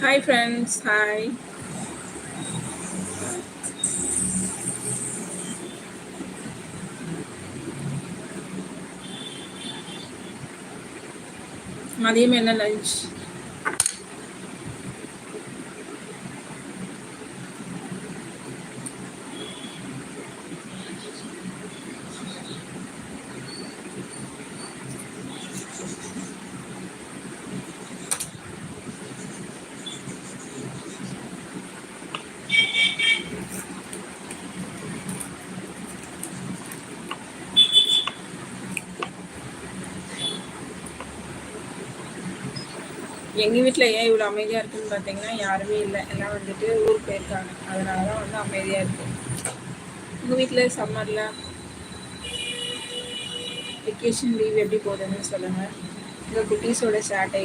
Hi friends hi மதியம் என்ன lunch எங்கள் வீட்டில் ஏன் இவ்வளோ அமைதியாக இருக்குன்னு பார்த்தீங்கன்னா யாருமே இல்லை. எல்லாம் வந்துட்டு ஊருக்கு போயிருக்காங்க. அதனால தான் வந்து அமைதியாக இருக்குது உங்கள் வீட்டில் சம்மரில் வெக்கேஷன் லீவ் எப்படி போகுதுன்னு சொல்லுங்கள் உங்கள் குட்டீஸோட சேட்டை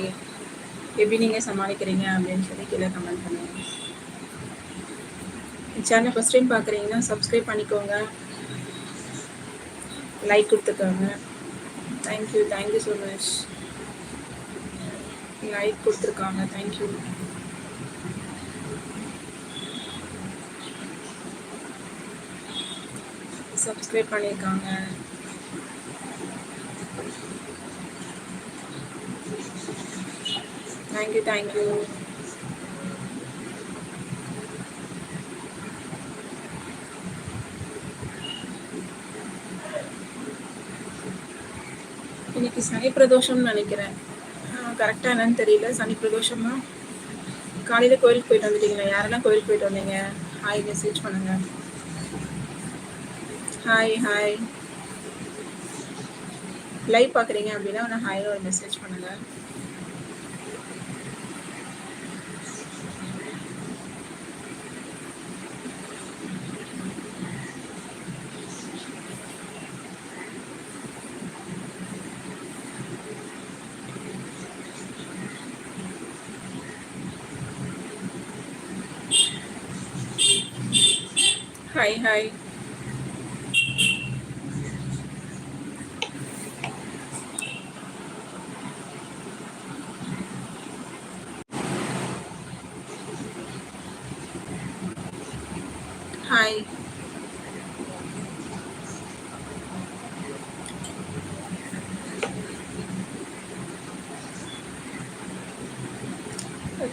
எப்படி நீங்கள் சமாளிக்கிறீங்க அப்படின்னு சொல்லி கீழே கமெண்ட் பண்ணுங்கள் சேனல் ஃபஸ்ட் டைம் பார்க்குறீங்கன்னா சப்ஸ்கிரைப் பண்ணிக்கோங்க. லைக் கொடுத்துக்கோங்க. Thank you thank you so much like கொடுத்துருக்காங்க தேங்க்யூ சப்ஸ்கிரைப் பண்ணியிருக்காங்க தேங்க்யூ தேங்க்யூ இன்னைக்கு சனி பிரதோஷம்னு நினைக்கிறேன். கரெக்டாக என்னன்னு தெரியல. சனி பிரதோஷமா? காலையில் கோயிலுக்கு போயிட்டு வந்துட்டீங்களா? யாரெல்லாம் கோயிலுக்கு போயிட்டு வந்தீங்க? ஹாய் மெசேஜ் பண்ணுங்க. ஹாய் ஹாய் லைவ் பார்க்குறீங்க அப்படின்னா ஒன்று ஹாய் ஒரு மெசேஜ் பண்ணுங்க. ஹாய் ஹாய் ஹாய்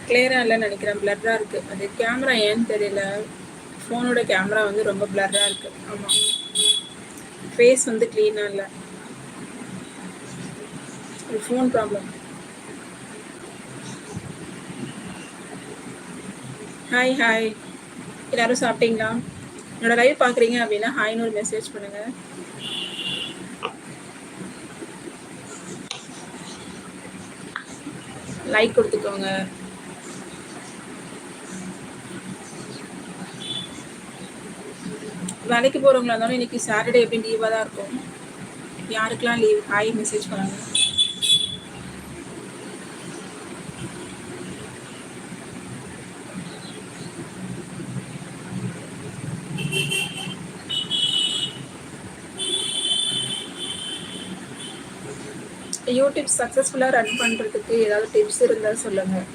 கிளியராக இல்லைன்னு நினைக்கிறேன். பிளர்ராக இருக்குது அது கேமரா ஏன்னு தெரியல. ஃபோனோட கேமரா வந்து ரொம்ப பிளர்ராக இருக்குது ஆமாம் ஃபேஸ் வந்து க்ளீனாக இல்லை. ஃபோன் ப்ராப்ளம் ஹாய் ஹாய் எல்லாரும் சாப்பிட்டீங்களா? என்னோட லைவ் பார்க்குறீங்க அப்படின்னா ஹாய்னு ஒரு மெசேஜ் பண்ணுங்கள் லைக் கொடுத்துக்கோங்க. வேலைக்கு போகிறவங்களா இருந்தாலும் இன்னைக்கு சாட்டர்டே எப்படி லீவாக தான் இருக்கும். யாருக்கெல்லாம் லீவ் ஹாய் மெசேஜ் பண்ணுங்க. யூடியூப் சக்ஸஸ்ஃபுல்லாக ரன் பண்ணுறதுக்கு ஏதாவது டிப்ஸ் இருந்தால் சொல்லுங்கள்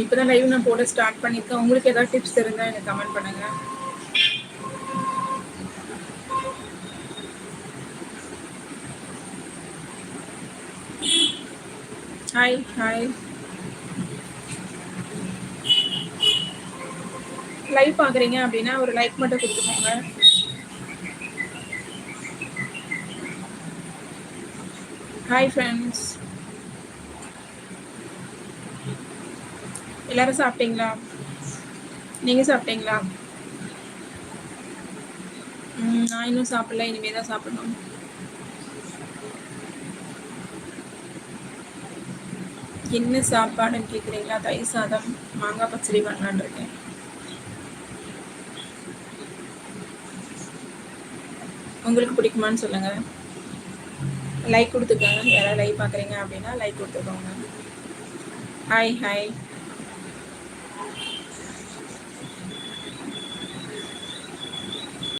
இப்போ தான் லைவ் நான் போட ஸ்டார்ட் பண்ணியிருக்கேன் உங்களுக்கு ஏதாவது டிப்ஸ் இருந்தால் எனக்கு கமெண்ட் பண்ணுங்கள் ஹாய் ஹாய் லைவ் பார்க்குறீங்க அப்படின்னா ஒரு லைக் மட்டும் கொடுத்துக்கோங்க. ஹாய் ஃப்ரெண்ட்ஸ் எல்லாரும் சாப்பிட்டீங்களா? நீங்கள் சாப்பிட்டீங்களா? நான் இன்னும் சாப்பிடல இனிமே தான் சாப்பிடணும். என்ன சாப்பாடுன்னு கேட்குறீங்களா தயிர் சாதம் மாங்காய் பச்சடி பண்ணலான் இருக்கேன். உங்களுக்கு பிடிக்குமான்னு சொல்லுங்கள் லைக் கொடுத்துக்கோங்க. யாராவது லைக் பார்க்குறீங்க அப்படின்னா லைக் கொடுத்துக்கோங்க. Hi hi